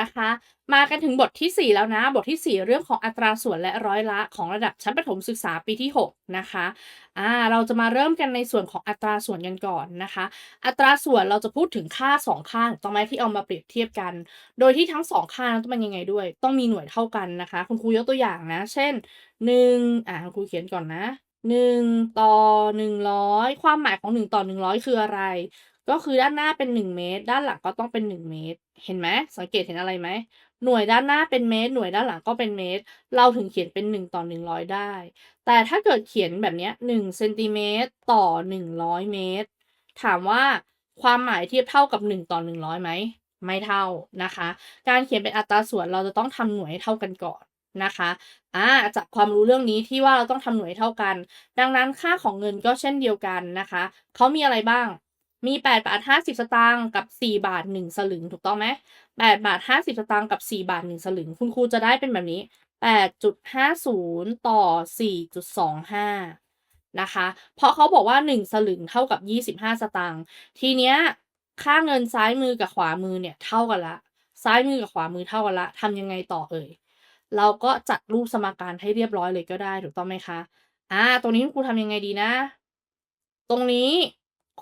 นะคะ มากันถึงบทที่ 4 แล้วนะ บทที่ 4 เรื่องของอัตราส่วนและร้อยละของระดับชั้นประถมศึกษาปีที่ 6 นะคะอ่าเราจะมาเริ่มกันในส่วนของอัตราส่วนกันก่อนนะคะ อัตราส่วนเราจะพูดถึงค่า2ค่าถูกต้องไหมที่เอามาเปรียบเทียบกัน โดยที่ทั้ง2ค่านั้นต้องเป็นยังไงด้วย ต้องมีหน่วยเท่ากันนะคะ คุณครูยกตัวอย่างนะ เช่น1อ่าคุณครูเขียนก่อนนะ1ต่อ100 ความหมายของ 1 ต่อ 100 คืออะไร ก็คือด้านหน้าเป็น 1 เมตร ด้านหลังก็ต้องเป็น 1 เมตร เห็นไหมสังเกตเห็นอะไรไหมหน่วยด้านหน้าเป็นเมตร หน่วยด้านหลังก็เป็นเมตร เราถึงเขียนเป็น 1 ต่อ 100 ได้ แต่ถ้าเกิดเขียนแบบนี้1เซนติเมตรต่อ 100 เมตร ถามว่าความหมายเทียบเท่ากับ 1 ต่อ 100ไหมไม่เท่านะคะ การเขียนเป็นอัตราส่วนเราจะต้องทำหน่วยให้เท่ากันก่อนนะคะอ่าจากความรู้เรื่องนี้ที่ว่าเราต้องทำหน่วยเท่ากัน ดังนั้นค่าของเงินก็เช่นเดียวกันนะคะเขามีอะไรบ้าง มี 8 บาท 50 สตางค์กับ 4 บาท 1 สลึง ถูกต้องไหม8บาท 50 สตางค์กับ 4 บาท 1 สลึง คุณครูจะได้เป็นแบบนี้ 8.50 ต่อ 4.25 นะคะ เพราะเขาบอกว่า 1 สลึงเท่ากับ 25 สตางค์ ทีเนี้ย ค่าเงินซ้ายมือกับขวามือเนี่ยเท่ากันละ ซ้ายมือกับขวามือเท่ากันละทำยังไงต่อเอ่ย เราก็จัดรูปสมการให้เรียบร้อยเลยก็ได้ ถูกต้องไหมคะ อ่า ตรงนี้คุณครูทำยังไงดีนะ ตรงนี้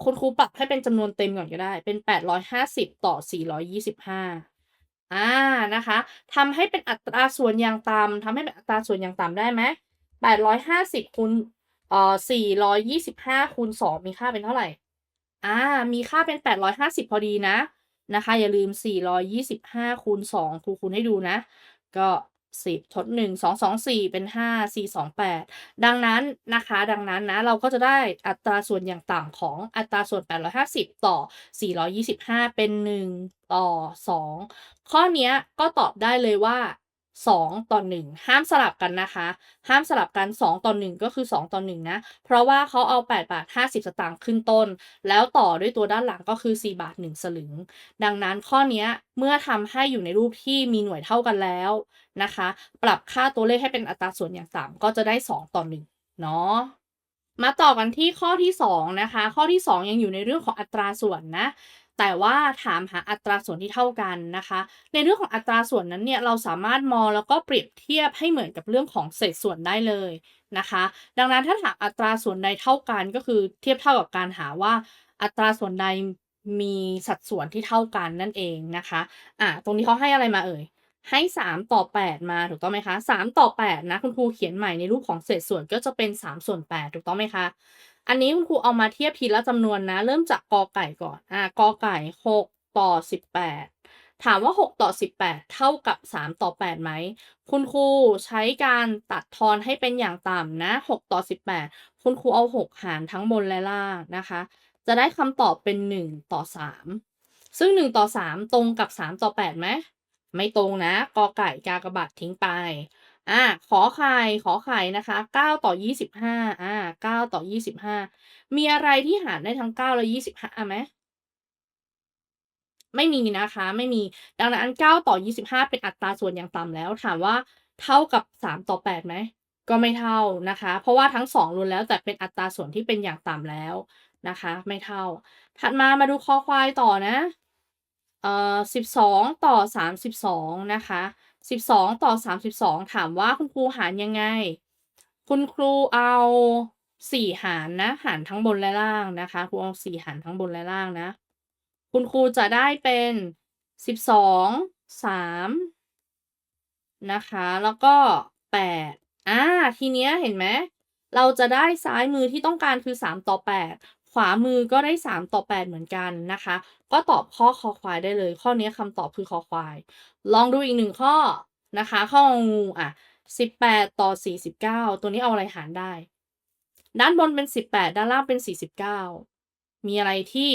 คุณครูปรับให้เป็นจำนวนเต็มก่อนก็ได้ เป็น 850 ต่อ 425 อ่า นะคะทำให้เป็นอัตราส่วนอย่างต่ำทำให้เป็นอัตราส่วนอย่างต่ำได้ไหม 850คูณเอ่อ425คูณ2มีค่าเป็นเท่าไหร่ อ่า มีค่าเป็น 850 พอดีนะ นะคะ อย่าลืม 425คูณ2ครูคูณให้ดูนะ ก็ 10 ทด 1 2 2 4 เป็น 5 4 2 8 ดังนั้นนะคะ ดังนั้นนะเราก็จะได้อัตราส่วนอย่างต่ำของอัตราส่วน 850 ต่อ 425 เป็น 1 ต่อ 2 ข้อนี้ก็ตอบได้เลยว่า 2 ต่อ 1 ห้ามสลับกันนะคะ ห้ามสลับกัน 2 ต่อ 1 ก็คือ 2 ต่อ 1 นะ เพราะว่าเขาเอา 8 บาท 50 สตางค์ขึ้นต้น แล้วต่อด้วยตัวด้านหลังก็คือ 4 บาท 1 สลึง ดังนั้นข้อนี้เมื่อทำให้อยู่ในรูปที่มีหน่วยเท่ากันแล้วนะคะ ปรับค่าตัวเลขให้เป็นอัตราส่วนอย่างต่ำก็จะได้ 2 ต่อ 1 เนาะมาต่อกันที่ข้อที่ 2 นะคะ ข้อที่ 2 ยังอยู่ในเรื่องของอัตราส่วนนะ แต่ว่าถามหาอัตราส่วนที่เท่ากันนะคะ ในเรื่องของอัตราส่วนนั้นเนี่ยเราสามารถมองแล้วก็เปรียบเทียบให้เหมือนกับเรื่องของเศษส่วนได้เลยนะคะ ดังนั้นถ้าถามอัตราส่วนใดเท่ากันก็คือเทียบเท่ากับการหาว่าอัตราส่วนใดมีสัดส่วนที่เท่ากันนั่นเองนะคะอ่าตรงนี้เขาให้อะไรมาเอ่ยให้ 3 ต่อ 8 มาถูกต้องไหมคะ 3 ต่อ 8 นะ คุณครูเขียนใหม่ในรูปของเศษส่วนก็จะเป็น 3 ส่วน 8 ถูกต้องไหมคะ อันนี้คุณครูเอามาเทียบทีละจำนวนนะ เริ่มจากกอไก่ก่อน อ่ากอไก่6ต่อ18ถามว่า 6 ต่อ 18 เท่ากับ 3 ต่อ 8 ไหม คุณครูใช้การตัดทอนให้เป็นอย่างต่ำนะ 6 ต่อ 18 คุณครูเอา 6 หารทั้งบนและล่างนะคะ จะได้คำตอบเป็น 1 ต่อ 3 ซึ่ง 1 ต่อ 3 ตรงกับ 3 ต่อ 8 ไหม ไม่ตรงนะ กอไก่กากระบาททิ้งไป อ่าขอไข่ขอไข่นะคะ9ต่อ25อ่า9ต่อ25มีอะไรที่หารได้ทั้ง9และ25ไหมไม่มีนะคะ ไม่มีดังนั้น9ต่อ25เป็นอัตราส่วนอย่างต่ำแล้ว ถามว่าเท่ากับ3ต่อ8ไหมก็ไม่เท่านะคะ เพราะว่าทั้ง2ล้วนแล้วแต่เป็นอัตราส่วนที่เป็นอย่างต่ำแล้วนะคะ ไม่เท่า ถัดมามาดูคอควายต่อนะเอ่อ12ต่อ32นะคะ 12 ต่อ 32 ถามว่าคุณครูหารยังไง คุณครูเอา4หารนะ หารทั้งบนและล่างนะคะครูเอา4หารทั้งบนและล่างนะ คุณครูจะได้เป็น12 3นะคะ แล้วก็8อาทีเนี้ยเห็นไหมเราจะได้ซ้ายมือที่ต้องการคือ3ต่อ8 ขวามือก็ได้ 3 ต่อ 8 เหมือนกันนะคะ ก็ตอบข้อคอควายได้เลย ข้อนี้คำตอบคือคอควาย ลองดูอีก1ข้อนะคะ ข้องูอะ 18 ต่อ 49 ตัวนี้เอาอะไรหารได้ ด้านบนเป็น 18 ด้านล่างเป็น 49 มีอะไรที่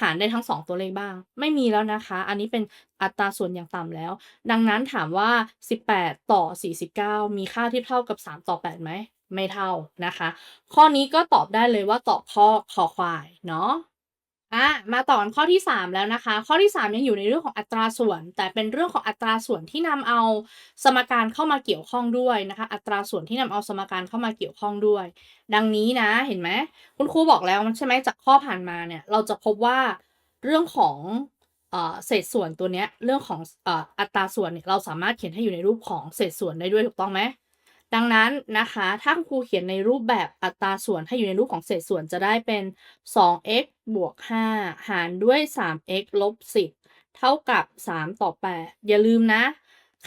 หารได้ทั้ง 2 ตัวเลขบ้าง ไม่มีแล้วนะคะ อันนี้เป็นอัตราส่วนอย่างต่ำแล้ว ดังนั้นถามว่า 18 ต่อ 49 มีค่าทียบเท่ากับ 3 ต่อ 8 ไหม ไม่เท่านะคะ ข้อนี้ก็ตอบได้เลยว่าตอบข้อคอควายเนาะอ่ามาต่อนข้อที่ 3 แล้วนะคะ ข้อที่ 3 ยังอยู่ในเรื่องของอัตราส่วน แต่เป็นเรื่องของอัตราส่วนที่นำเอาสมการเข้ามาเกี่ยวข้องด้วยนะคะ อัตราส่วนที่นำเอาสมการเข้ามาเกี่ยวข้องด้วย ดังนี้นะเห็นไหมคุณครูบอกแล้วใช่ไหมจากข้อผ่านมาเนี่ยเราจะพบว่าเรื่องของเศษส่วนตัวเนี้ยเรื่องของออัตราส่วนเนี่ยเราสามารถเขียนให้อยู่ในรูปของเศษส่วนได้ด้วยถูกต้องไหม ดังนั้นนะคะถ้าครูเขียนในรูปแบบอัตราส่วนให้อยู่ในรูปของเศษส่วนจะได้เป็น 2x บวก 5 หารด้วย 3x ลบ 10 เท่ากับ 3 ต่อ 8 อย่าลืมนะ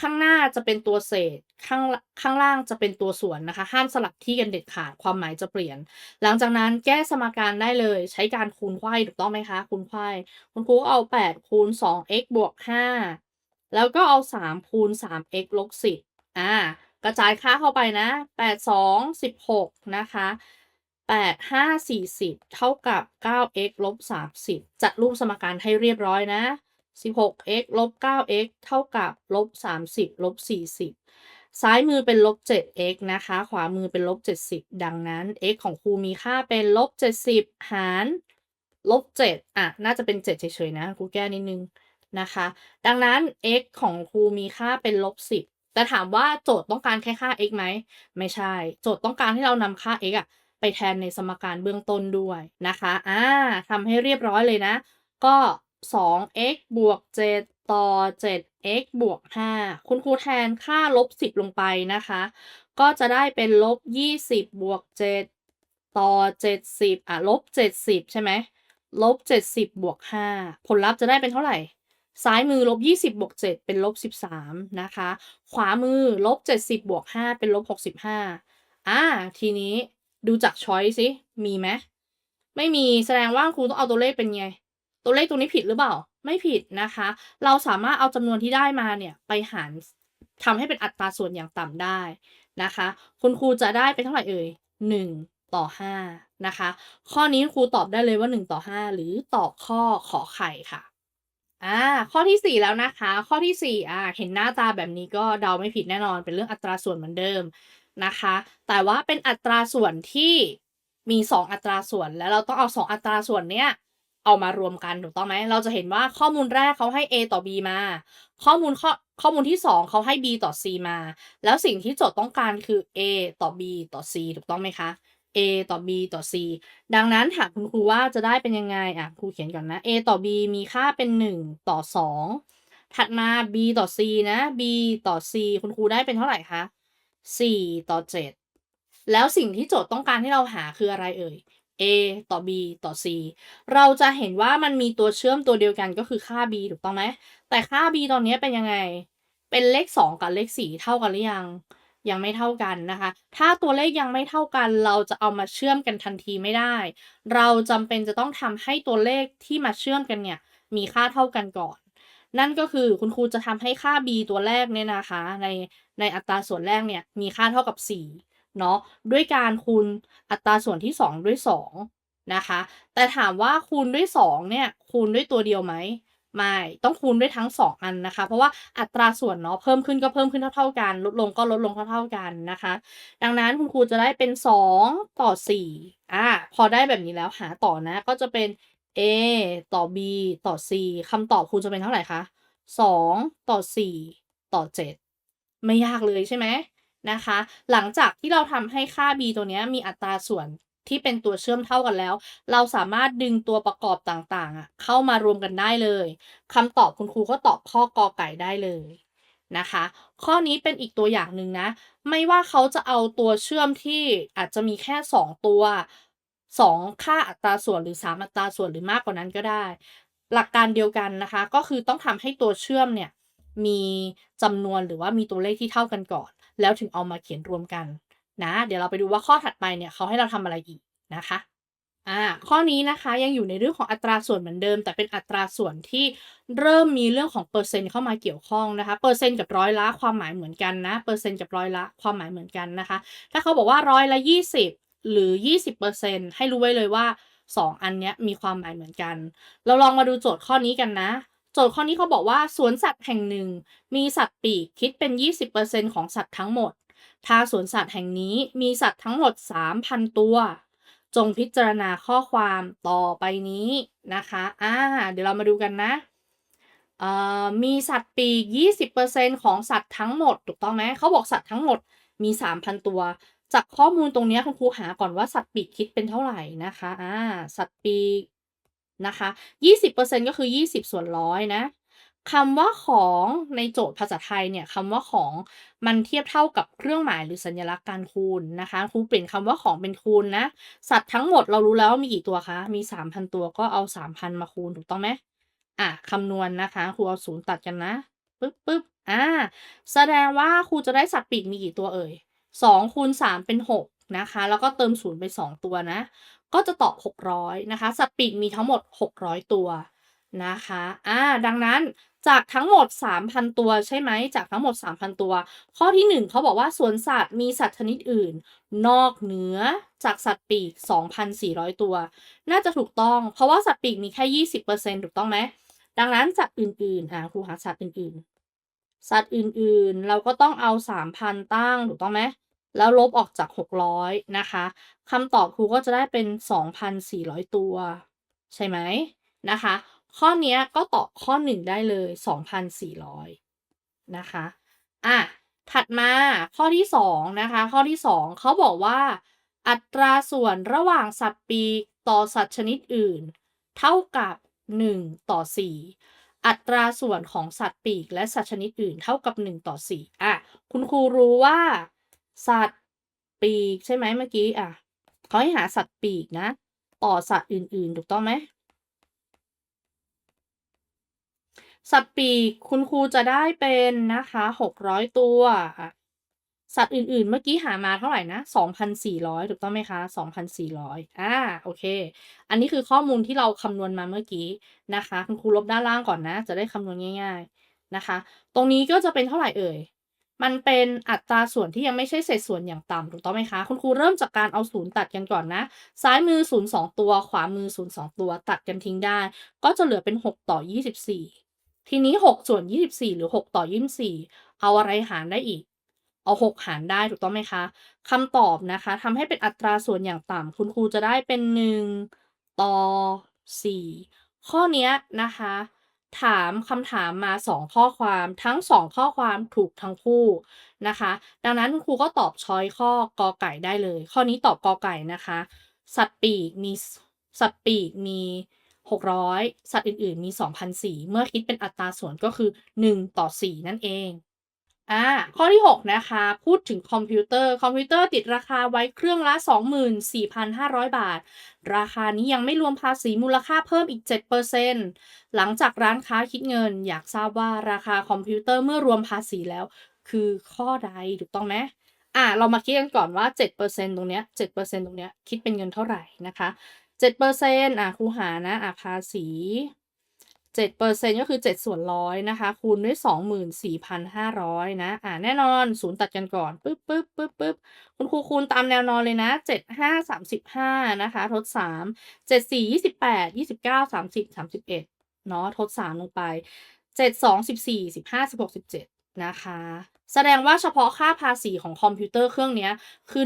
ข้างหน้าจะเป็นตัวเศษข้างข้างล่างจะเป็นตัวส่วนนะคะ ห้ามสลับที่กันเด็ดขาดความหมายจะเปลี่ยน หลังจากนั้นแก้สมการได้เลยใช้การคูณไขว้ถูกต้องไหมคะ คูณไขว้คุณครูก็เอา 8 คูณ 2x บวก 5 แล้วก็เอา 3 คูณ 3x ลบ 10 อ่า กระจายค่าเข้าไปนะ 8 2 16 นะคะ 8 5 40 เท่ากับ 9x ลบ 30 จัดรูปสมการให้เรียบร้อยนะ 16x ลบ 9x เท่ากับ ลบ 30 ลบ 40 ซ้ายมือเป็นลบ 7x นะคะ ขวามือเป็นลบ 70 ดังนั้น x ของครูมีค่าเป็นลบ 70 หารลบ 7 อะ น่าจะเป็น 7 เฉยๆ นะ ครูแก้นิดนึงนะคะ ดังนั้น x ของครูมีค่าเป็นลบ 10 แต่ถามว่าโจทย์ต้องการแค่ค่า x ไหม ไม่ใช่ โจทย์ต้องการให้เรานำค่า x อะไปแทนในสมการเบื้องต้นด้วยนะคะ อ่าทำให้เรียบร้อยเลยนะ ก็ 2x บวก 7 ต่อ 7x บวก 5 คุณครูแทนค่าลบ 10 ลงไปนะคะ ก็จะได้เป็นลบ 20 บวก 7 ต่อ 70 อะ ลบ 70 ใช่ไหม ลบ 70 บวก 5 ผลลัพธ์จะได้เป็นเท่าไหร่ ซ้ายมือลบ20บวก7เป็นลบ13นะคะ ขวามือลบ70บวก5เป็นลบ65อ่าทีนี้ดูจากช้อยสิมีไหมไม่มีแสดงว่าครูต้องเอาตัวเลขเป็นไง ตัวเลขตรงนี้ผิดหรือเปล่า ไม่ผิดนะคะ เราสามารถเอาจำนวนที่ได้มาเนี่ยไปหารทำให้เป็นอัตราส่วนอย่างต่ำได้นะคะ คุณครูจะได้เป็นเท่าไหร่เอ่ย1ต่อ5นะคะ ข้อนี้ครูตอบได้เลยว่า 1 ต่อ 5 หรือตอบข้อขอไข่ค่ะ อ่าข้อที่ 4 แล้วนะคะ ข้อที่4อ่าเห็นหน้าตาแบบนี้ก็เดาไม่ผิดแน่นอน เป็นเรื่องอัตราส่วนเหมือนเดิมนะคะ แต่ว่าเป็นอัตราส่วนที่มี 2 อัตราส่วน แล้วเราต้องเอา 2 อัตราส่วนเนี้ยเอามารวมกันถูกต้องไหม เราจะเห็นว่าข้อมูลแรกเขาให้ a ต่อ b มา ข้อมูลข้อข้อมูลที่ 2 เขาให้ b ต่อ c มา แล้วสิ่งที่โจทย์ต้องการคือ a ต่อ b ต่อ c ถูกต้องไหมคะ a ต่อ b ต่อ c ดังนั้นถามคุณครูว่าจะได้เป็นยังไงอะครูเขียนก่อนนะ a ต่อ b มีค่าเป็น 1 ต่อ 2 ถัดมา b ต่อ c นะ b ต่อ c คุณครูได้เป็นเท่าไหร่คะ 4 ต่อ 7 แล้วสิ่งที่โจทย์ต้องการให้เราหาคืออะไรเอ่ย a ต่อ b ต่อ c เราจะเห็นว่ามันมีตัวเชื่อมตัวเดียวกันก็คือค่า b ถูกต้องไหม แต่ค่า b ตอนนี้เป็นยังไง เป็นเลข 2 กับเลข 4 เท่ากันหรือยัง ยังไม่เท่ากันนะคะ ถ้าตัวเลขยังไม่เท่ากัน เราจะเอามาเชื่อมกันทันทีไม่ได้ เราจำเป็นจะต้องทำให้ตัวเลขที่มาเชื่อมกันเนี่ยมีค่าเท่ากันก่อน นั่นก็คือคุณครูจะทำให้ค่า b ตัวแรกเนี่ยนะคะ ในในอัตราส่วนแรกเนี่ยมีค่าเท่ากับ 4 เนาะด้วยการคูณอัตราส่วนที่ 2 ด้วย 2 นะคะ แต่ถามว่าคูณด้วย 2 เนี่ยคูณด้วยตัวเดียวไหม ไม่ต้องคูณด้วยทั้ง 2 อันนะคะ เพราะว่าอัตราส่วนเนาะเพิ่มขึ้นก็เพิ่มขึ้นเท่าๆกัน ลดลงก็ลดลงเท่าๆกันนะคะ ดังนั้นคุณครูจะได้เป็น 2 ต่อ4อ่าพอได้แบบนี้แล้วหาต่อนะก็จะเป็น a ต่อ b ต่อ c คำตอบครูจะเป็นเท่าไหร่คะ2 ต่อ 4 ต่อ 7 ไม่ยากเลยใช่ไหมนะคะ หลังจากที่เราทำให้ค่า b ตัวนี้มีอัตราส่วน ที่เป็นตัวเชื่อมเท่ากันแล้ว เราสามารถดึงตัวประกอบต่างๆเข้ามารวมกันได้เลยคำตอบคุณครูก็ตอบข้อกอไก่ได้เลยนะคะ ข้อนี้เป็นอีกตัวอย่างหนึ่งนะ ไม่ว่าเขาจะเอาตัวเชื่อมที่อาจจะมีแค่ 2 ตัว 2 ค่าอัตราส่วนหรือ 3 อัตราส่วนหรือมากกว่านั้นก็ได้ หลักการเดียวกันนะคะ ก็คือต้องทำให้ตัวเชื่อมเนี่ยมีจำนวนหรือว่ามีตัวเลขที่เท่ากันก่อน แล้วถึงเอามาเขียนรวมกัน นะ เดี๋ยวเราไปดูว่าข้อถัดไปเนี่ยเขาให้เราทำอะไรอีกนะคะอ่าข้อนี้นะคะยังอยู่ในเรื่องของอัตราส่วนเหมือนเดิม แต่เป็นอัตราส่วนที่เริ่มมีเรื่องของเปอร์เซ็นต์เข้ามาเกี่ยวข้องนะคะเปอร์เซ็นต์กับร้อยละความหมายเหมือนกันนะเปอร์เซ็นต์กับร้อยละความหมายเหมือนกันนะคะ ถ้าเขาบอกว่าร้อยละ 20 หรือ 20%ให้รู้ไว้เลยว่า 2 อันเนี้ยมีความหมายเหมือนกัน เราลองมาดูโจทย์ข้อนี้กันนะ โจทย์ข้อนี้เขาบอกว่าสวนสัตว์แห่งหนึ่ง มีสัตว์ปีกคิดเป็น 20%ของสัตว์ทั้งหมด ถ้าสวนสัตว์แห่งนี้มีสัตว์ทั้งหมด 3,000 ตัว จงพิจารณาข้อความต่อไปนี้นะคะอ่าเดี๋ยวเรามาดูกันนะอ่อมีสัตว์ปีก 20%ของสัตว์ทั้งหมด ถูกต้องไหมเขาบอกสัตว์ทั้งหมดมี 3,000 ตัว จากข้อมูลตรงนี้คุณครูหาก่อนว่าสัตว์ปีกคิดเป็นเท่าไหร่นะคะ อ่า สัตว์ปีกนะคะ 20%ก็คือ 20 ส่วนร้อยนะ คำว่าของในโจทย์ภาษาไทยเนี่ยคำว่าของมันเทียบเท่ากับเครื่องหมายหรือสัญลักษณ์การคูณนะคะครูเปลี่ยนคำว่าของเป็นคูณนะ สัตว์ทั้งหมดเรารู้แล้วว่ามีกี่ตัวคะ มี 3,000 ตัวก็เอา 3,000 มาคูณถูกต้องไหมอะคำนวณนะคะครูเอาศูนย์ตัดกันนะปึ๊บปึ๊บอ่าแสดงว่าครูจะได้สัตว์ปีกมีกี่ตัวเอ่ย2คูณ3เป็น 6 นะคะ แล้วก็เติมศูนย์ไป 2 ตัวนะ ก็จะตอบ 600 นะคะ สัตว์ปีกมีทั้งหมด 600 ตัว นะคะ อ่า ดังนั้นจากทั้งหมด 3,000 ตัวใช่ไหม จากทั้งหมด 3,000 ตัว ข้อที่ 1เขาบอกว่าสวนสัตว์มีสัตว์ชนิดอื่น นอกเหนือจากสัตว์ปีก 2,400 ตัว น่าจะถูกต้อง เพราะว่าสัตว์ปีกมีแค่ 20%ถูกต้องไหม ดังนั้นสัตว์อื่นๆ อ่าครูหาสัตว์อื่นๆ สัตว์อื่นๆ เราก็ต้องเอา 3,000 ตั้งถูกต้องไหม แล้วลบออกจาก 600 นะคะคำตอบครูก็จะได้เป็น 2,400 ตัว ใช่ไหมนะคะ ข้อนี้ก็ตอบข้อ 1 ได้เลย 2,400 นะคะ อะ ถัดมาข้อที่ 2 นะคะ ข้อที่ 2 เขาบอกว่า อัตราส่วนระหว่างสัตว์ปีกต่อสัตว์ชนิดอื่น เท่ากับ 1 ต่อ 4 อัตราส่วนของสัตว์ปีกและสัตว์ชนิดอื่นเท่ากับ 1 ต่อ 4 อะ คุณครูรู้ว่า สัตว์ปีกใช่ไหมเมื่อกี้ อะเขาให้หาสัตว์ปีกนะ ต่อสัตว์อื่น ๆ ถูกต้องไหม สัตว์ปีกคุณครูจะได้เป็นนะคะ600ตัว สัตว์อื่นๆ เมื่อกี้หามาเท่าไหร่นะ2,400ถูกต้องไหมคะ2,400อ่าโอเค อันนี้คือข้อมูลที่เราคำนวณมาเมื่อกี้นะคะ คุณครูลบด้านล่างก่อนนะ จะได้คำนวณง่าย ๆนะคะ ตรงนี้ก็จะเป็นเท่าไหร่เอ่ยมันเป็นอัตราส่วนที่ยังไม่ใช่เศษส่วนอย่างต่ำถูกต้องไหมคะ คุณครูเริ่มจากการเอาศูนย์ตัดกันก่อนนะ ซ้ายมือ 0 2 ตัว ขวามือ 0 2 ตัว ตัดกันทิ้งได้ ก็จะเหลือเป็น 6 ต่อ 24 ทีนี้ 6 ส่วน 24 หรือ 6 ต่อ 24 เอาอะไรหารได้อีก เอา 6 หารได้ถูกต้องไหมคะคำตอบนะคะทำให้เป็นอัตราส่วนอย่างต่ำคุณครูจะได้เป็น 1 ต่อ 4 ข้อนี้นะคะ ถามคำถามมา 2 ข้อความทั้ง 2 ข้อความถูกทั้งคู่นะคะ ดังนั้นคุณครูก็ตอบช้อยข้อกอไก่ได้เลย ข้อนี้ตอบกอไก่นะคะ สัตว์ปีกมีสัตว์ปีกมี 600 สัตว์อื่นๆ มี 2,004เมื่อคิดเป็นอัตราส่วนก็คือ 1 ต่อ 4 นั่นเอง อ่า ข้อที่ 6 นะคะ พูดถึงคอมพิวเตอร์ คอมพิวเตอร์ติดราคาไว้เครื่องละ 24,500 บาท ราคานี้ยังไม่รวมภาษีมูลค่าเพิ่มอีก 7%หลังจากร้านค้าคิดเงิน อยากทราบว่าราคาคอมพิวเตอร์เมื่อรวมภาษีแล้ว คือข้อใดถูกต้องไหมอ่าเรามาคิดกันก่อนว่า 7%ตรงเนี้ย 7%ตรงเนี้ย คิดเป็นเงินเท่าไหร่นะคะ เจ็ดเปอร์เซ็นต์อะคูหานะอะภาษีเจ็ดเปอร์เซ็นก็คือเจ็ดส่วนร้อยนะคะ คูณด้วยสองหมื่นสี่พันห้าร้อยนะ อ่าแน่นอนศูนย์ตัดกันก่อนปึ๊บปึ๊บปึ๊บปึ๊บคุณครูคูณตามแนวนอนเลยนะเจ็ดห้าสามสิบห้านะคะ ทดสามเจ็ดสี่ยี่สิบแปดยี่สิบเก้าสามสิบสามสิบเอ็ดเนาะทดสามลงไปเจ็ดสองสิบสี่สิบห้าสิบหกสิบเจ็ดนะคะ แสดงว่าเฉพาะค่าภาษีของคอมพิวเตอร์เครื่องนี้คือ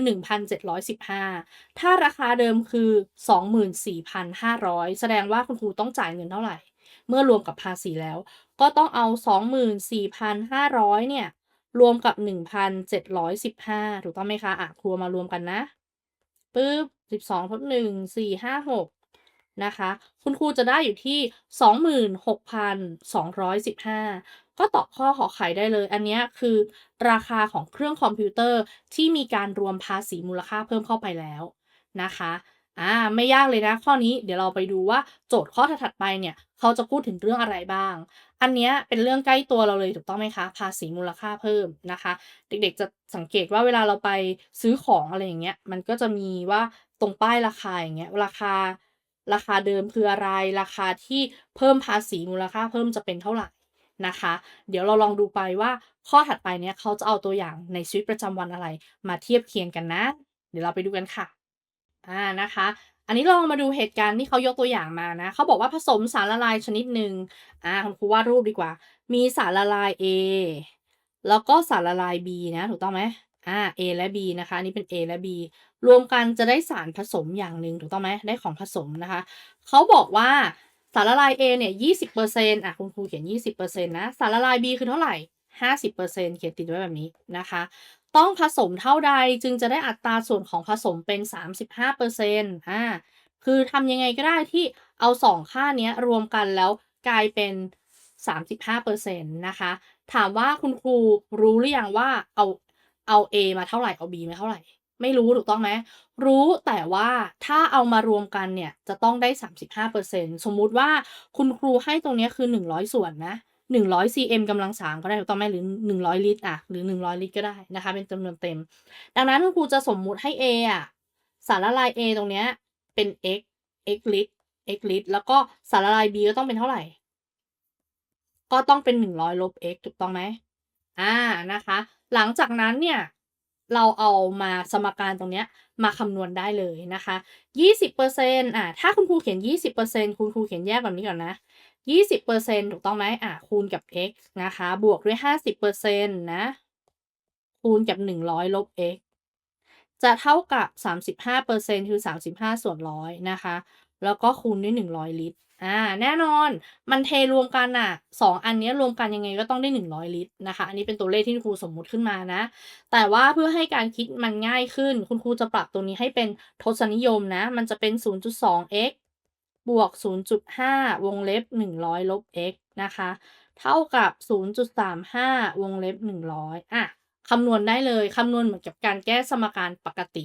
1,715 ถ้าราคาเดิมคือ 24,500 แสดงว่าคุณครูต้องจ่ายเงินเท่าไหร่ เมื่อรวมกับภาษีแล้ว ก็ต้องเอา 24,500 เนี่ย รวมกับ 1,715 ถูกต้องไหมคะ อะครูมารวมกันนะปึ๊บ12ทด1 4 5 6 นะคะ คุณครูจะได้อยู่ที่ 26,215 ก็ตอบข้อขอไขได้เลย อันนี้คือราคาของเครื่องคอมพิวเตอร์ที่มีการรวมภาษีมูลค่าเพิ่มเข้าไปแล้วนะคะอ่าไม่ยากเลยนะข้อนี้เดี๋ยวเราไปดูว่าโจทย์ข้อถัดไปเนี่ยเขาจะพูดถึงเรื่องอะไรบ้าง อันนี้เป็นเรื่องใกล้ตัวเราเลยถูกต้องไหมคะ ภาษีมูลค่าเพิ่มนะคะ เด็กๆจะสังเกตว่าเวลาเราไปซื้อของอะไรอย่างเงี้ยมันก็จะมีว่าตรงป้ายราคาอย่างเงี้ยราคา ราคาเดิมคืออะไร ราคาที่เพิ่มภาษีมูลค่าเพิ่มจะเป็นเท่าไหร่นะคะ เดี๋ยวเราลองดูไปว่าข้อถัดไปเนี่ยเขาจะเอาตัวอย่างในชีวิตประจำวันอะไร มาเทียบเคียงกันนะ เดี๋ยวเราไปดูกันค่ะอ่านะคะ อันนี้ลองมาดูเหตุการณ์ที่เขายกตัวอย่างมานะเขาบอกว่าผสมสารละลายชนิดหนึ่งอ่าคุณครูวาดรูปดีกว่า มีสารละลาย A แล้วก็สารละลาย B นะถูกต้องไหมอ่า A และ B นะคะนนี้เป็น A และ B รวมกันจะได้สารผสมอย่างหนึ่งถูกต้องไหมได้ของผสมนะคะเขาบอกว่าสารละลาย A เนี่ย20%อะคุณครูเขียน20%นะสารละลาย B คือเท่าไหร่50%เขียนติดไว้แบบนี้นะคะ ต้องผสมเท่าใดจึงจะได้อัตราส่วนของผสมเป็น35%อ่าคือทำยังไงก็ได้ที่เอา2ค่านี้รวมกันแล้วกลายเป็น 35%นะคะ ถามว่าคุณครูรู้หรือยังว่าเอาเอา A มาเท่าไหร่เอา B มาเท่าไหร่ ไม่รู้ถูกต้องไหมรู้แต่ว่าถ้าเอามารวมกันเนี่ยจะต้องได้ 35%สมมุติว่าคุณครูให้ตรงนี้คือ 100 ส่วนนะ100 cm กำลัง3ก็ได้ถูกต้องไหมหรือ 100 ลิตรอะหรือ 100 ลิตรก็ได้นะคะ เป็นจำนวนเต็ม ดังนั้นคุณครูจะสมมุติให้ A อะสารละลาย A ตรงเนี้ยเป็น x x ลิตร x ลิตร แล้วก็สารละลาย B ก็ต้องเป็นเท่าไหร่ ก็ต้องเป็น 100 ลบ x ถูกต้องไหมอ่านะคะ หลังจากนั้นเนี่ย เราเอามาสมการตรงเนี้ยมาคำนวณได้เลยนะคะ 20%อ่าถ้าคุณครูเขียน 20%คุณครูเขียนแยกแบบนี้ก่อนนะ 20%ถูกต้องไหมอ่าคูณกับ x นะคะ บวกด้วย 50%นะ คูณกับ 100 ลบ x จะเท่ากับ 35%คือ 35 ส่วน100นะคะ แล้วก็คูณด้วย 100 ลิตร อ่าแน่นอนมันเทรวมกันน่ะ2อันนี้รวมกันยังไงก็ต้องได้ 100 ลิตรนะคะ อันนี้เป็นตัวเลขที่ครูสมมุติขึ้นมานะ แต่ว่าเพื่อให้การคิดมันง่ายขึ้น คุณครูจะปรับตรงนี้ให้เป็นทศนิยมนะ มันจะเป็น 0.2x บวก 0.5 วงเล็บ 100 ลบ x นะคะ เท่ากับ 0.35 วงเล็บ 100 อะคำนวณได้เลยคำนวณเหมือนกับการแก้สมการปกติ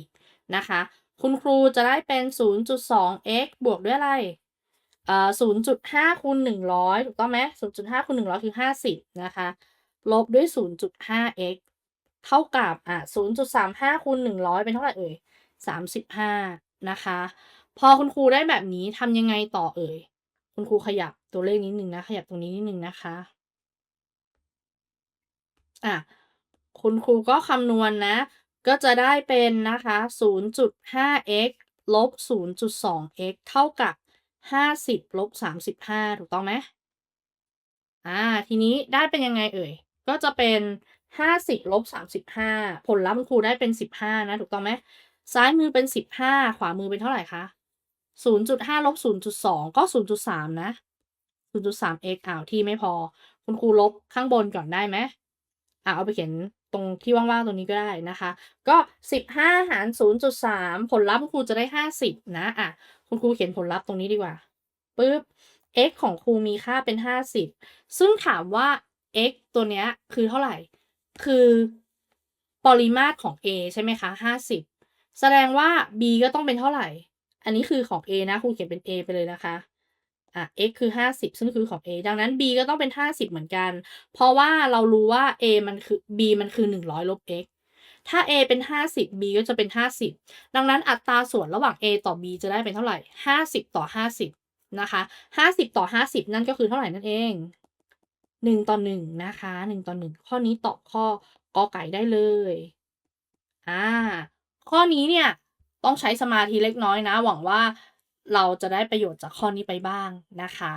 นะคะ คุณครูจะได้เป็น 0.2x บวกด้วยอะไร 0.5คูณ100ถูกต้องไหม0.5คูณ100คือ50นะคะ ลบด้วย 0.5x เท่ากับอ่า0.35คูณ100เป็นเท่าไหร่เอ่ย35นะคะ พอคุณครูได้แบบนี้ทำยังไงต่อเอ่ย คุณครูขยับตัวเลขนิดหนึ่งนะ ขยับตรงนี้นิดหนึ่งนะคะอะคุณครูก็คำนวณนะ ก็จะได้เป็นนะคะ 0.5x ลบ 0.2x เท่ากับ 50ลบ35ถูกต้องไหมอ่า ทีนี้ได้เป็นยังไงเอ่ย ก็จะเป็น50ลบ35ผลลัพธ์คุณครูได้เป็น15นะ ถูกต้องไหมซ้ายมือเป็น15ขวามือเป็นเท่าไหร่คะ0.5ลบ0.2ก็0.3นย์จุดสามนะ 0.3x อ้าวที่ไม่พอ คุณครูลบข้างบนก่อนได้ไหมอ่าเอาไปเขียนตรงที่ว่างๆตรงนี้ก็ได้นะคะ ก็ 15 หาร 0.3 ผลลัพธ์คุณครูจะได้ 50 นะอะ คุณครูเขียนผลลัพธ์ตรงนี้ดีกว่าปึ๊บ x ของครูมีค่าเป็น 50 ซึ่งถามว่า x ตัวเนี้ยคือเท่าไหร่ คือปริมาตรของ A ใช่ไหมคะ 50 แสดงว่า B ก็ต้องเป็นเท่าไหร่ อันนี้คือของ A นะครูเขียนเป็น A ไปเลยนะคะอ่า x คือ 50 ซึ่งคือของ A ดังนั้น B ก็ต้องเป็น 50 เหมือนกัน เพราะว่าเรารู้ว่า A มันคือ B มันคือ 100 ลบ x ถ้า A เป็น 50 B ก็จะเป็น 50 ดังนั้นอัตราส่วนระหว่าง A ต่อ B จะได้เป็นเท่าไหร่ 50 ต่อ 50 นะคะ 50 ต่อ 50 นั่นก็คือเท่าไหร่นั่นเอง 1 ต่อ 1 นะคะ 1 ต่อ 1 ข้อนี้ตอบข้อกอไก่ได้เลย อ่า ข้อนี้เนี่ยต้องใช้สมาธิเล็กน้อยนะ หวังว่าเราจะได้ประโยชน์จากข้อนี้ไปบ้างนะคะ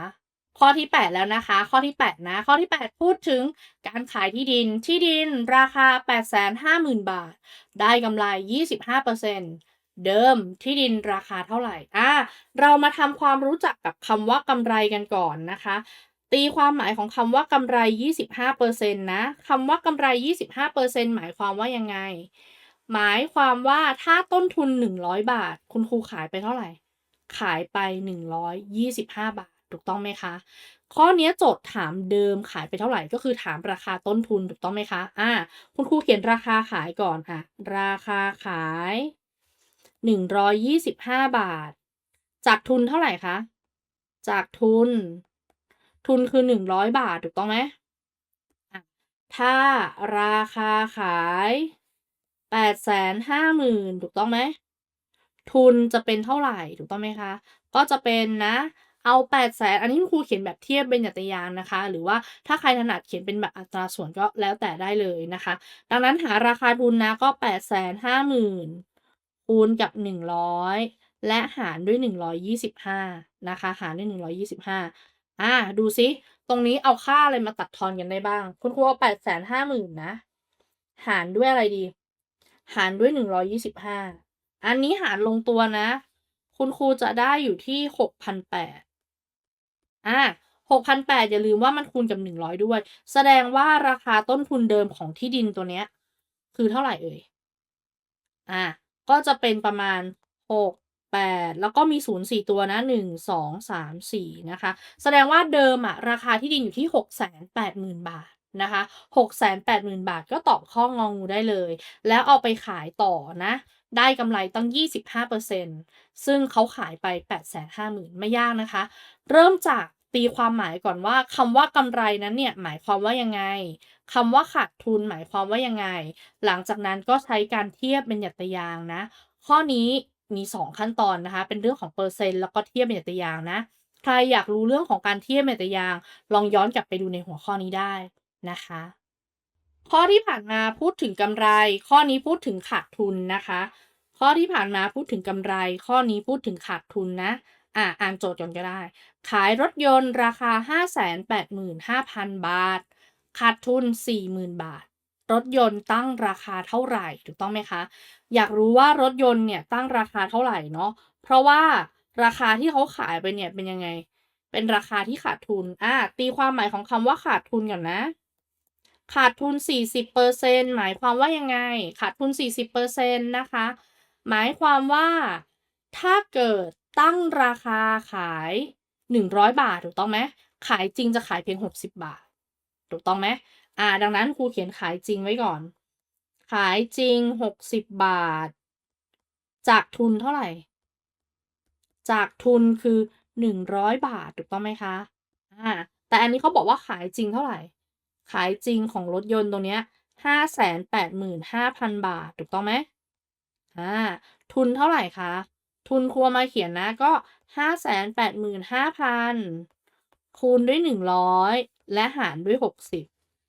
ข้อที่ 8 แล้วนะคะ ข้อที่ 8 นะ ข้อที่ 8 พูดถึงการขายที่ดิน ที่ดินราคา 850,000 บาท ได้กำไร 25%เดิมที่ดินราคาเท่าไหร่อาเรามาทำความรู้จักกับคำว่ากำไรกันก่อนนะคะ ตีความหมายของคำว่ากำไร 25%นะคำว่ากำไร 25%หมายความว่ายังไง หมายความว่าถ้าต้นทุน 100 บาท คุณครูขายไปเท่าไหร่ ขายไป 125 บาท ถูกต้องไหมคะ ข้อนี้โจทย์ถามเดิมขายไปเท่าไหร่ก็คือถามราคาต้นทุนถูกต้องไหมคะอ่าคุณครูเขียนราคาขายก่อนค่ะ ราคาขาย 125 บาท จากทุนเท่าไหร่คะ จากทุน ทุนคือ 100 บาทถูกต้องไหมถ้าราคาขาย850,000ถูกต้องไหม ทุนจะเป็นเท่าไหร่ถูกต้องไหมคะ ก็จะเป็นนะ เอา800,000อันนี้คุณครูเขียนแบบเทียบเบญจตยานนะคะ หรือว่าถ้าใครถนัดเขียนเป็นแบบอัตราส่วนก็แล้วแต่ได้เลยนะคะ ดังนั้นหาราคาทุนนะก็850,000คูณกับ 100 และหารด้วย 125 นะคะ หารด้วย 125อ่าดูซิ ตรงนี้เอาค่าอะไรมาตัดทอนกันได้บ้าง คุณครูเอา850,000นะ หารด้วยอะไรดี หารด้วย 125 อันนี้หารลงตัวนะ คุณครูจะได้อยู่ที่ 6,800 อ่า6,800 อย่าลืมว่ามันคูณกับ 100 ด้วย แสดงว่าราคาต้นทุนเดิมของที่ดินตัวเนี้ย คือเท่าไหร่เอ่ย อะ ก็จะเป็นประมาณ 6 8 แล้วก็มี 0 4 ตัวนะ 1 2 3 4 นะคะ แสดงว่าเดิมอะราคาที่ดินอยู่ที่ 680,000 บาท นะคะ680,000บาทก็ตอบข้ององูได้เลย แล้วเอาไปขายต่อนะ ได้กำไรตั้ง 25%ซึ่งเขาขายไป 850,000 ไม่ยากนะคะ เริ่มจากตีความหมายก่อนว่าคำว่ากำไรนั้นเนี่ยหมายความว่ายังไงคำว่าขาดทุนหมายความว่ายังไง หลังจากนั้นก็ใช้การเทียบเป็นหยัตยางนะ ข้อนี้มี 2 ขั้นตอนนะคะ เป็นเรื่องของเปอร์เซ็นต์แล้วก็เทียบเป็นหยัตยางนะ ใครอยากรู้เรื่องของการเทียบเป็นหยัตยาง ลองย้อนกลับไปดูในหัวข้อนี้ได้ นะคะ ข้อที่ผ่านมาพูดถึงกำไร ข้อนี้พูดถึงขาดทุนนะคะ ข้อที่ผ่านมาพูดถึงกำไร ข้อนี้พูดถึงขาดทุนนะอ่าอ่านโจทย์ก่อนก็ได้ ขายรถยนต์ราคา 585,000 บาท ขาดทุน 40,000 บาท รถยนต์ตั้งราคาเท่าไหร่ถูกต้องไหมคะ อยากรู้ว่ารถยนต์เนี่ยตั้งราคาเท่าไหร่เนาะ เพราะว่าราคาที่เขาขายไปเนี่ยเป็นยังไง เป็นราคาที่ขาดทุน อ่าตีความหมายของคำว่าขาดทุนก่อนนะ ขาดทุน 40%หมายความว่ายังไง ขาดทุน 40%นะคะ หมายความว่าถ้าเกิดตั้งราคาขาย 100 บาทถูกต้องไหมขายจริงจะขายเพียง 60 บาท ถูกต้องไหมอ่า ดังนั้นครูเขียนขายจริงไว้ก่อน ขายจริง 60 บาท จากทุนเท่าไหร่ จากทุนคือ 100 บาทถูกต้องไหมคะอ่าแต่อันนี้เขาบอกว่าขายจริงเท่าไหร่ ขายจริงของรถยนต์ตรงเนี้ย585,000บาท ถูกต้องไหมอ่าทุนเท่าไหร่คะ ทุนครูเอามาเขียนนะก็585,000คูณด้วย100และหารด้วย60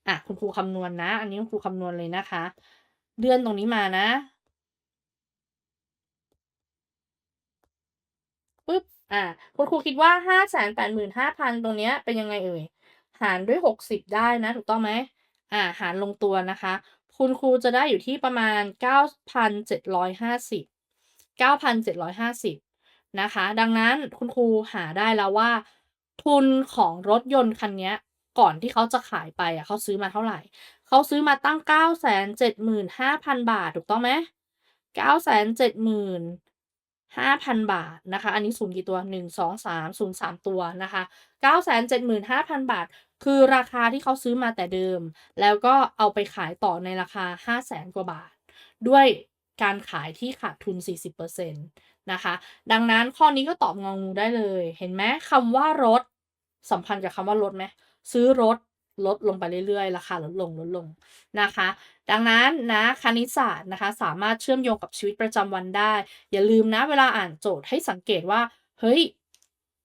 อะคุณครูคำนวณนะ อันนี้คุณครูคำนวณเลยนะคะเลื่อนตรงนี้มานะปึ๊บอ่าคุณครูคิดว่า585,000ตรงเนี้ยเป็นยังไงเอ่ย หารด้วย 60 ได้นะ ถูกต้องไหมอ่า หารลงตัวนะคะ คุณครูจะได้อยู่ที่ประมาณ 9,750 9,750 นะคะ ดังนั้นคุณครูหาได้แล้วว่า ทุนของรถยนต์คันนี้ก่อนที่เขาจะขายไปอะเขาซื้อมาเท่าไหร่ เขาซื้อมาตั้ง 975,000 บาท ถูกต้องไหม975,000 บาทนะคะ อันนี้0กี่ตัว 1 2 3 0 3 ตัวนะคะ 975,000 บาท คือราคาที่เขาซื้อมาแต่เดิม แล้วก็เอาไปขายต่อในราคา 500,000กว่าบาท ด้วยการขายที่ขาดทุน 40%นะคะ ดังนั้นข้อนี้ก็ตอบงองูได้เลย เห็นไหมคำว่ารถสัมพันธ์กับคำว่ารถไหมซื้อรถลดลงไปเรื่อยๆ ราคาลดลงลดลงนะคะ ดังนั้นนะคณิตศาสตร์นะคะ สามารถเชื่อมโยงกับชีวิตประจำวันได้ อย่าลืมนะเวลาอ่านโจทย์ให้สังเกตว่า เฮ้ย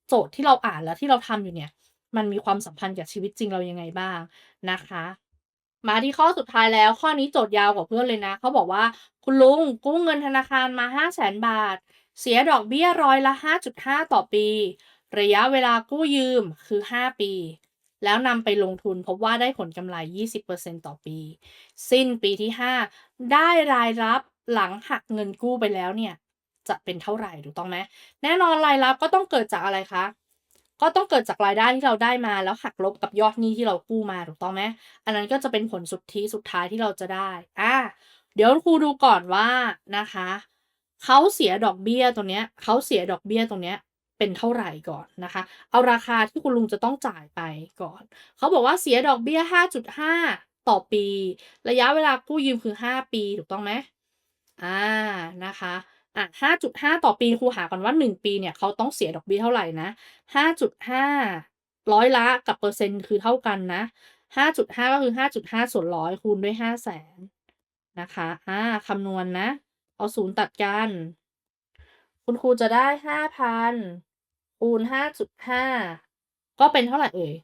โจทย์ที่เราอ่านแล้วที่เราทำอยู่เนี่ย มันมีความสัมพันธ์กับชีวิตจริงเรายังไงบ้างนะคะ มาที่ข้อสุดท้ายแล้ว ข้อนี้โจทย์ยาวกว่าเพื่อนเลยนะเขาบอกว่าคุณลุงกู้เงินธนาคารมา 500,000บาท เสียดอกเบี้ยร้อยละ 5.5 ต่อปี ระยะเวลากู้ยืมคือ 5 ปี แล้วนำไปลงทุนพบว่าได้ผลกำไร 20%ต่อปี สิ้นปีที่ 5 ได้รายรับหลังหักเงินกู้ไปแล้วเนี่ยจะเป็นเท่าไหร่ถูกต้องไหมแน่นอนรายรับก็ต้องเกิดจากอะไรคะ ก็ต้องเกิดจากรายได้ที่เราได้มาแล้วหักลบกับยอดหนี้ที่เรากู้มาถูกต้องไหมอันนั้นก็จะเป็นผลสุดทธิสุดท้ายที่เราจะได้อ่าเดี๋ยวครูดูก่อนว่านะคะเขาเสียดอกเบี้ยตรงเนี้ยเขาเสียดอกเบี้ยตรงเนี้ยเป็นเท่าไหร่ก่อนนะคะ เอาราคาที่คุณลุงจะต้องจ่ายไปก่อน เขาบอกว่าเสียดอกเบี้ย 5.5 ต่อปี ระยะเวลากู้ยืมคือ 5 ปีถูกต้องไหมอ่านะคะ อะ5.5 ต่อปีครูหาก่อนว่า 1 ปีเนี่ยเขาต้องเสียดอกเบี้ยเท่าไหร่นะ5.5 ร้อยละกับเปอร์เซ็นต์คือเท่ากันนะ 5.5 ก็คือ 5.5 ส่วน100คูณด้วย 500,000นะคะอาคำนวณนะเอา0ตัดกัน คุณครูจะได้ 5,000คูณ5.5 ก็เป็นเท่าไหร่เอ่ย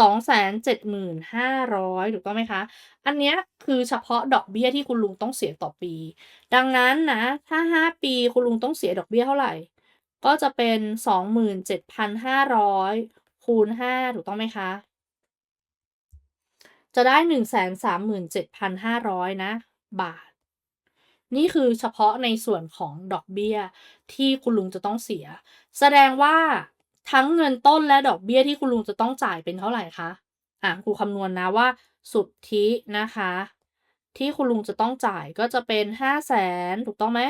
275,000 ถูกต้องไหมคะ อันเนี้ยคือเฉพาะดอกเบี้ยที่คุณลุงต้องเสียต่อปี ดังนั้นนะ ถ้า 5 ปีคุณลุงต้องเสียดอกเบี้ยเท่าไหร่ ก็จะเป็น 27,500 คูณ 5 ถูกต้องไหมคะ จะได้ 137,500 นะ บาท นี่คือเฉพาะในส่วนของดอกเบี้ยที่คุณลุงจะต้องเสีย แสดงว่า ทั้งเงินต้นและดอกเบี้ยที่คุณลุงจะต้องจ่ายเป็นเท่าไหร่คะ อ่าครูคำนวณนะว่า สุทธินะคะ ที่คุณลุงจะต้องจ่ายก็จะเป็น500,000ถูกต้องไหม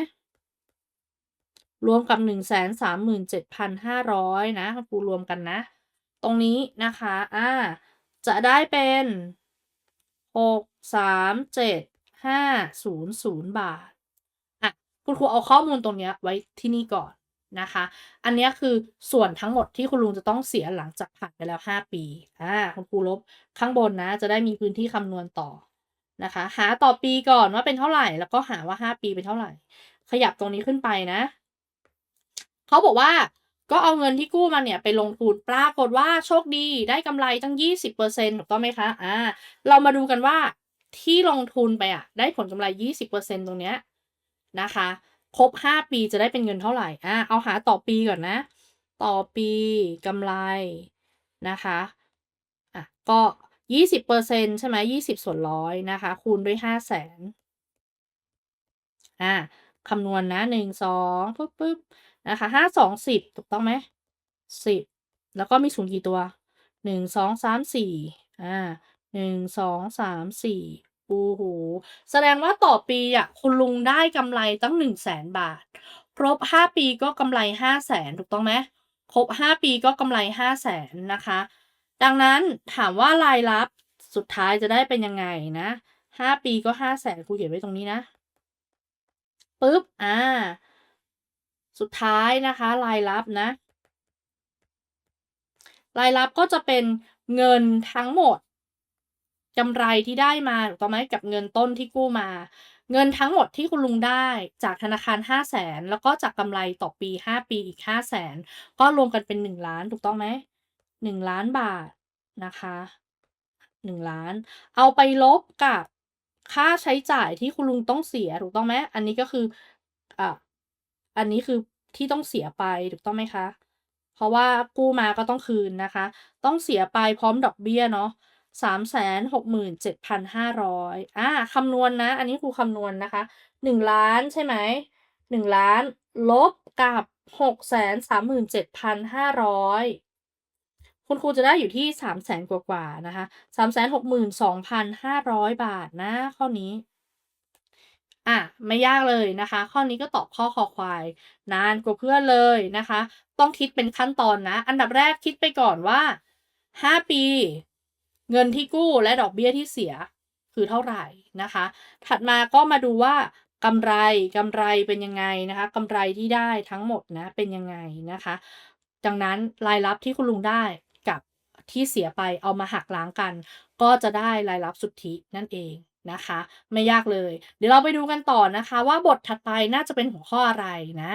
รวมกับ137,500นะคุณครูรวมกันนะ ตรงนี้นะคะอ่าจะได้เป็น637,500บาท อะ คุณครูเอาข้อมูลตรงเนี้ยไว้ที่นี่ก่อน นะคะ อันนี้คือส่วนทั้งหมดที่คุณลุงจะต้องเสียหลังจากผ่านไปแล้ว 5 ปีอ่าคุณครูลบข้างบนนะ จะได้มีพื้นที่คำนวณต่อนะคะ หาต่อปีก่อนว่าเป็นเท่าไหร่ แล้วก็หาว่า 5 ปีเป็นเท่าไหร่ ขยับตรงนี้ขึ้นไปนะเขาบอกว่าก็เอาเงินที่กู้มาเนี่ยไปลงทุนปรากฏว่าโชคดีได้กำไรตั้ง 20%ถูกต้องไหมคะอ่าเรามาดูกันว่าที่ลงทุนไปอะได้ผลกำไร 20%ตรงเนี้ยนะคะ ครบ 5 ปีจะได้เป็นเงินเท่าไหร่อ่าเอาหาต่อปีก่อนนะ ต่อปีกำไรนะคะอะก็20%ใช่ไหม20ส่วน100นะคะ คูณด้วย500,000อาคำนวณนะ1 2ปึ๊บๆนะคะ5 2 10ถูกต้องไหม?10แล้วก็มีศูนย์กี่ตัว1 2 3 4อา1 2 3 4 โอ้โฮแสดงว่าต่อปีอะคุณลุงได้กำไรตั้ง100,000บาท ครบ5ปีก็กำไร500,000ถูกต้องไหม?ครบ5ปีก็กำไร500,000นะคะ ดังนั้นถามว่ารายรับสุดท้ายจะได้เป็นยังไงนะ5ปีก็500,000ครูเขียนไว้ตรงนี้นะปึ๊บ อ่า สุดท้ายนะคะ รายรับนะ รายรับก็จะเป็นเงินทั้งหมด กำไรที่ได้มาถูกต้องไหมกับเงินต้นที่กู้มา เงินทั้งหมดที่คุณลุงได้จากธนาคาร 500,000แล้วก็จากกำไรต่อปี 5 ปีอีก 500,000ก็รวมกันเป็น1,000,000ถูกต้องไหม1,000,000บาทนะคะ1,000,000เอาไปลบกับค่าใช้จ่ายที่คุณลุงต้องเสียถูกต้องไหมอันนี้ก็คืออ่าอันนี้คือที่ต้องเสียไปถูกต้องไหมคะ เพราะว่ากู้มาก็ต้องคืนนะคะ ต้องเสียไปพร้อมดอกเบี้ยเนาะ 367,500อาคำนวณนะ อันนี้ครูคำนวณนะคะ1,000,000ใช่ไหม1,000,000ลบกับ637,500คุณครูจะได้อยู่ที่300,000กว่าๆนะคะ362,500บาทนะข้อนี้อะไม่ยากเลยนะคะ ข้อนี้ก็ตอบข้อคอควาย นานกว่าเพื่อนเลยนะคะ ต้องคิดเป็นขั้นตอนนะ อันดับแรกคิดไปก่อนว่า 5 ปี เงินที่กู้และดอกเบี้ยที่เสียคือเท่าไหร่นะคะ ถัดมาก็มาดูว่ากำไรกำไรเป็นยังไงนะคะกำไรที่ได้ทั้งหมดนะเป็นยังไงนะคะ ดังนั้นรายรับที่คุณลุงได้กับที่เสียไปเอามาหักล้างกัน ก็จะได้รายรับสุทธินั่นเองนะคะ ไม่ยากเลย เดี๋ยวเราไปดูกันต่อนะคะ ว่าบทถัดไปน่าจะเป็นหัวข้ออะไรนะ